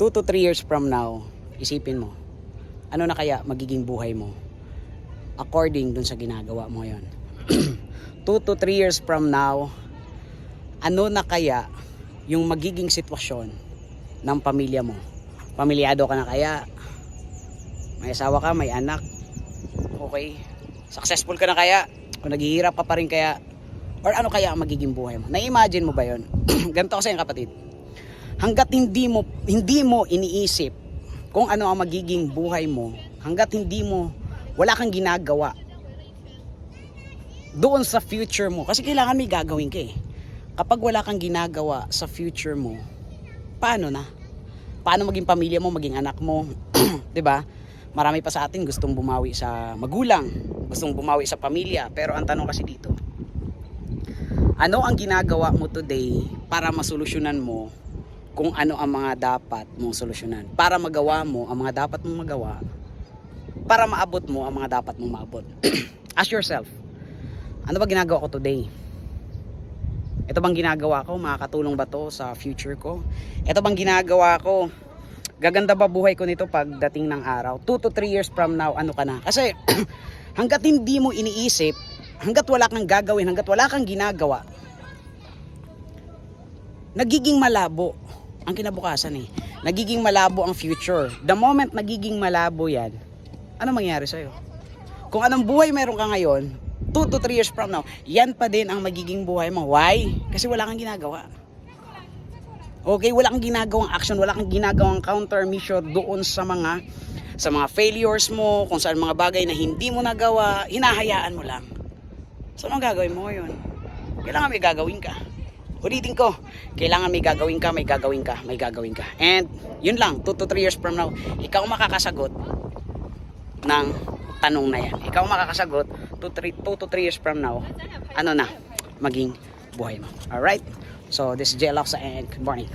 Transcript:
2 to 3 years from now, isipin mo, ano na kaya magiging buhay mo according dun sa ginagawa mo ngayon. 2 to 3 years from now, ano na kaya yung magiging sitwasyon ng pamilya mo? Pamilyado ka na kaya? May asawa ka, may anak? Okay. Successful ka na kaya? Kung naghihirap ka pa rin kaya? Or ano kaya ang magiging buhay mo? Na-imagine mo ba yon? Ganito kasi yung kapatid. Hanggat hindi mo hindi mo iniisip kung ano ang magiging buhay mo, hanggat hindi mo wala kang ginagawa doon sa future mo kasi kailangan may gagawin ka eh. Kapag wala kang ginagawa sa future mo, paano na? Paano maging pamilya mo, maging anak mo, 'di ba? Marami pa sa atin gustong bumawi sa magulang, gustong bumawi sa pamilya, pero ang tanong kasi dito, ano ang ginagawa mo today para masolusyonan mo kung ano ang mga dapat mong solusyonan. Para magawa mo ang mga dapat mong magawa para maabot mo ang mga dapat mong maabot. Ask yourself ano ba ginagawa ko today? Ito bang ginagawa ko? Makakatulong ba to sa future ko? Ito bang ginagawa ko? Gaganda ba buhay ko nito pagdating ng araw? 2 to 3 years from now ano ka na? Kasi hanggat hindi mo iniisip hanggat wala kang gagawin hanggat wala kang ginagawa nagiging malabo ang kinabukasan eh. Nagiging malabo ang future. The moment nagiging malabo yan, ano mangyayari sa'yo? Kung anong buhay meron ka ngayon, 2 to 3 years from now, yan pa din ang magiging buhay mo. Why? Kasi wala kang ginagawa. Okay, wala kang ginagawang action, wala kang ginagawang counter mission doon sa mga sa mga failures mo, kung saan mga bagay na hindi mo nagawa, hinahayaan mo lang. So, anong gagawin mo ngayon? Kailangan may gagawin ka. Ulitin ko, kailangan may gagawin ka, may gagawin ka, may gagawin ka. And yun lang, 2 to 3 years from now, ikaw makakasagot ng tanong na yan. Ikaw makakasagot 2 to 3 years from now, ano na, maging buhay mo. Alright? So, this is J. Laksa and good morning.